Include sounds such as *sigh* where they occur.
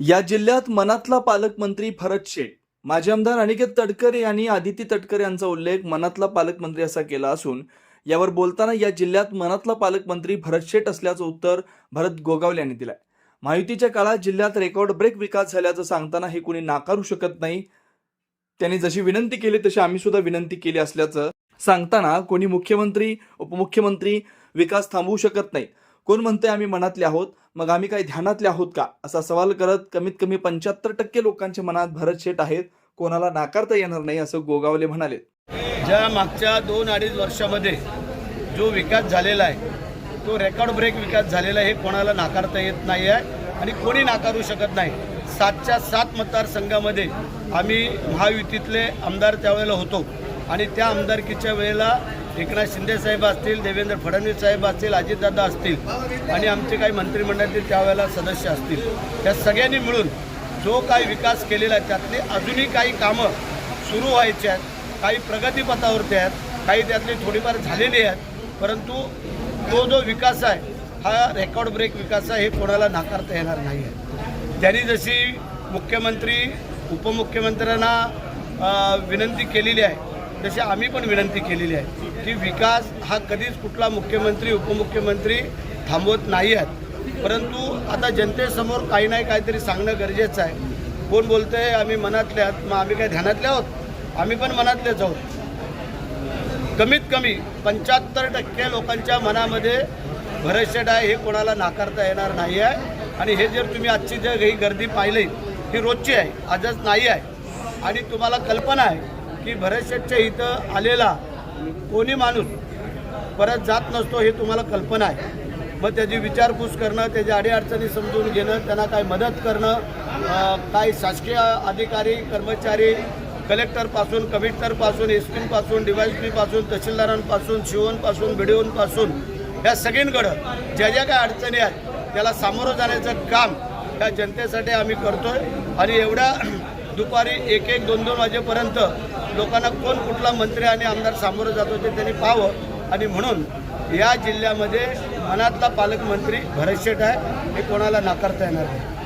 या जिल्ह्यात मनातला पालकमंत्री भरत शेठ माजी आमदार अनिकेत तटकरे यांनी आदिती तटकरे यांचा उल्लेख मनातला पालकमंत्री असा केला असून यावर बोलताना या जिल्ह्यात मनातला पालकमंत्री भरत शेठ असल्याचं उत्तर भरत गोगावले यांनी दिलंय. माहितीच्या काळात जिल्ह्यात रेकॉर्ड ब्रेक विकास झाल्याचं सांगताना हे कुणी नाकारू शकत नाही. त्यांनी जशी विनंती केली तशी आम्ही सुद्धा विनंती केली असल्याचं सांगताना कोणी मुख्यमंत्री उपमुख्यमंत्री विकास थांबवू शकत नाही. कोण म्हणते आम्ही मनातले आहोत? मग आम्ही काही ध्यानातले आहोत का? असा सवाल करत कमीत कमी पंच्याहत्तर टक्के लोकांच्या मनात भरत शेठ आहेत. कोणाला नाकारता येणार नाही असं गोगावले म्हणाले. ज्या मागच्या दोन अडीच वर्षामध्ये जो विकास झालेला आहे तो रेकॉर्ड ब्रेक विकास झालेला आहे हे कोणाला नाकारता येत नाही आहे आणि कोणी नाकारू शकत नाही. सातच्या सात मतदारसंघामध्ये आम्ही महायुतीतले आमदार त्यावेळेला होतो आणि त्या आमदारकीच्या वेळेला एकनाथ शिंदेसाहेब असतील देवेंद्र फडणवीस साहेब असतील अजितदादा असतील आणि आमचे काही मंत्रिमंडळातील त्यावेळेला सदस्य असतील. त्या सगळ्यांनी मिळून जो काही विकास केलेला आहे त्यातली अजूनही काही कामं सुरू व्हायची आहेत काही प्रगतीपथावरती आहेत काही त्यातली थोडीफार झालेली आहेत परंतु तो जो विकास आहे हा रेकॉर्ड ब्रेक विकास आहे हे कोणाला नाकारता येणार नाही आहे. त्यांनी जशी मुख्यमंत्री उपमुख्यमंत्र्यांना विनंती केलेली आहे तशी आम्ही पण विनंती केलेली आहे. की विकास हा कधीच कुठला मुख्यमंत्री उपमुख्यमंत्री थांबवत नाही आहेत परंतु आता जनतेसमोर काही नाही काहीतरी सांगणं गरजेचं आहे. कोण बोलतंय आम्ही मनातले आहोत मग आम्ही काय ध्यानातले आहोत? आम्ही पण मनातलेच आहोत. कमीत कमी पंच्याहत्तर टक्के लोकांच्या मनामध्ये भरतशेट आहे हे कोणाला नाकारता येणार नाही आहे. आणि हे जर तुम्ही आजची जर ही गर्दी पाहिली ही रोजची आहे आजच नाही आहे. आणि तुम्हाला कल्पना आहे की भरतशेटच्या इथं आलेला कोणी माणूस परत जात नसतो हे तुम्हाला कल्पना आहे. मग त्याची विचारपूस करणं त्याची अडीअडचणी समजून घेणं त्यांना काय मदत करणं काही शासकीय अधिकारी कर्मचारी कलेक्टरपासून कमिशनरपासून एस पीपासून डी तहसीलदारांपासून शिवणपासून बिडिओनपासून या सगळींकडं ज्या ज्या काय अडचणी आहेत त्याला सामोरं जाण्याचं काम या जनतेसाठी आम्ही करतोय. आणि एवढ्या *clears throat* दुपारी एक एक दोन दोन वाजेपर्यंत लोकांना कोण कुठला मंत्री आणि आमदार सामोरं जातो ते त्यांनी पाहावं. आणि म्हणून या जिल्ह्यामध्ये मनातला पालकमंत्री भरत शेठ आहे. हे कोणाला नाकारता येणार नाही.